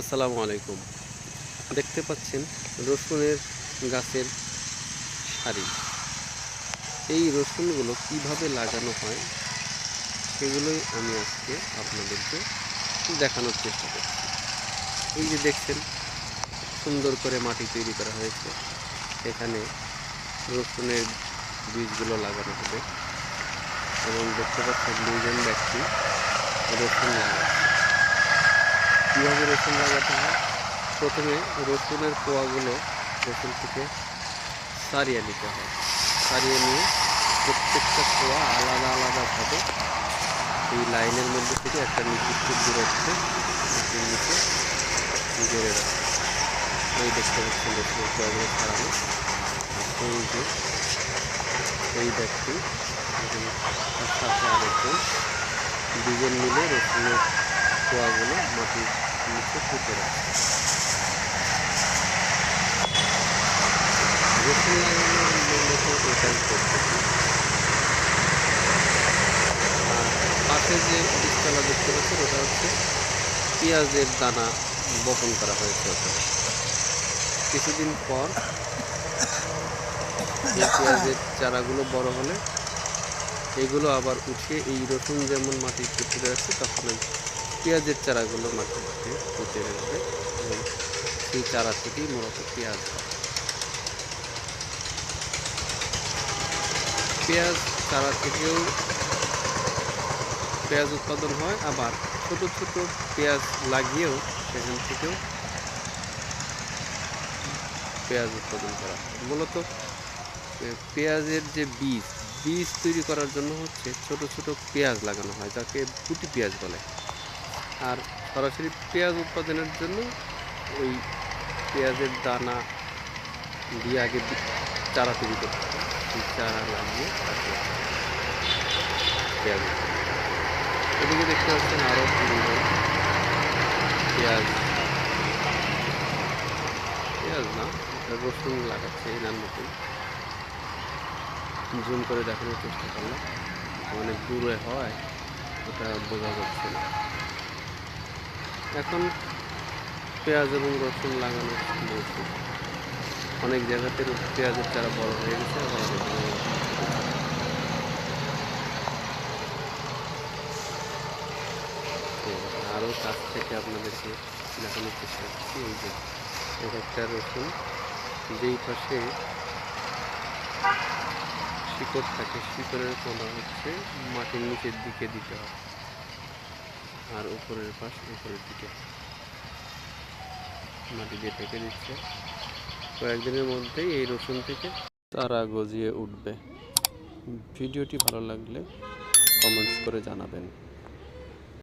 আসসালামু আলাইকুম। দেখতে পাচ্ছেন রসুনের গাছের সারি। এই রসুনগুলো কীভাবে লাগানো হয় সেগুলোই আমি আজকে আপনাদেরকে দেখানোর চেষ্টা করছি। এই যে দেখছেন, সুন্দর করে মাটি তৈরি করা হয়েছে। এখানে রসুনের বীজগুলো লাগানো হবে। এবং দেখতে পাচ্ছেন দুইজন ব্যক্তি রসুন লাগাচ্ছে। কীভাবে রসুন লাগাতে হয়? প্রথমে রসুনের কোয়াগুলো রসুন থেকে সারিয়ে নিতে হয়। সারিয়ে নিয়ে প্রত্যেকটা কোয়া আলাদা আলাদাভাবে এই লাইনের মধ্যে থেকে একটা নির্দিষ্ট দূরত্বে নিচে গড়ে রাখে। এই দেখতে পাচ্ছেন রসুনের কোয়াগুলো ছাড়ানো এই যে, এই ব্যক্তি সাথে আরেকজন। দুজন মিলে রসুনের কোয়াগুলো মাটির আর পাশে যে বীজতলা দেখতে পাচ্ছেন, ওটা হচ্ছে পেঁয়াজের দানা বপন করা হয়েছে ওখানে কিছুদিন পর এই পেঁয়াজের চারাগুলো বড় হলে এগুলো আবার উঠিয়ে এই রসুন যেমন মাটির পুঁতে রাখছে তখন পেঁয়াজের চারাগুলো মাটিতে পুঁতে রাখবে এবং সেই চারা থেকেই মূলত পেঁয়াজ পেঁয়াজ চারা থেকেও পেঁয়াজ উৎপাদন হয়, আবার ছোট ছোট পেঁয়াজ লাগিয়েও সেখান থেকেও পেঁয়াজ উৎপাদন করা হয়। মূলত পেঁয়াজের যে বীজ বীজ তৈরি করার জন্য হচ্ছে ছোট ছোট পেঁয়াজ লাগানো হয়, যাকে গুটি পেঁয়াজ বলে। আর সরাসরি পেঁয়াজ উৎপাদনের জন্য ওই পেঁয়াজের দানা দিয়ে আগে চারা তৈরি করতে সেই চারা লাগিয়ে পেঁয়াজ। এদিকে দেখতে পাচ্ছেন আরও পেঁয়াজ। পেঁয়াজ না রসুন লাগাচ্ছে এই নার মতন। জুম করে দেখানোর চেষ্টা করলাম। অনেক দূরে হয়, ওটা বোঝা যাচ্ছে না। এখন পেঁয়াজ এবং রসুন লাগানোর মৌসুম অনেক জায়গাতে পেঁয়াজের চারা বড় হয়ে গেছে আরও কাছ থেকে আপনাদেরকে দেখানোর চেষ্টা করছি, এই যে এক একটা রসুন যেই পাশে শিকড় থাকে, শিকড়ের কোনা হচ্ছে, মাটির নিচের দিকে দিতে হয় আর উপরের পাশ, উপরের দিকে। মাটি দিয়ে ঢেকে দিচ্ছে। কয়েকদিনের মধ্যেই এই রসুন থেকে তারা গজিয়ে উঠবে। ভিডিওটি ভালো লাগলে কমেন্টস করে জানাবেন।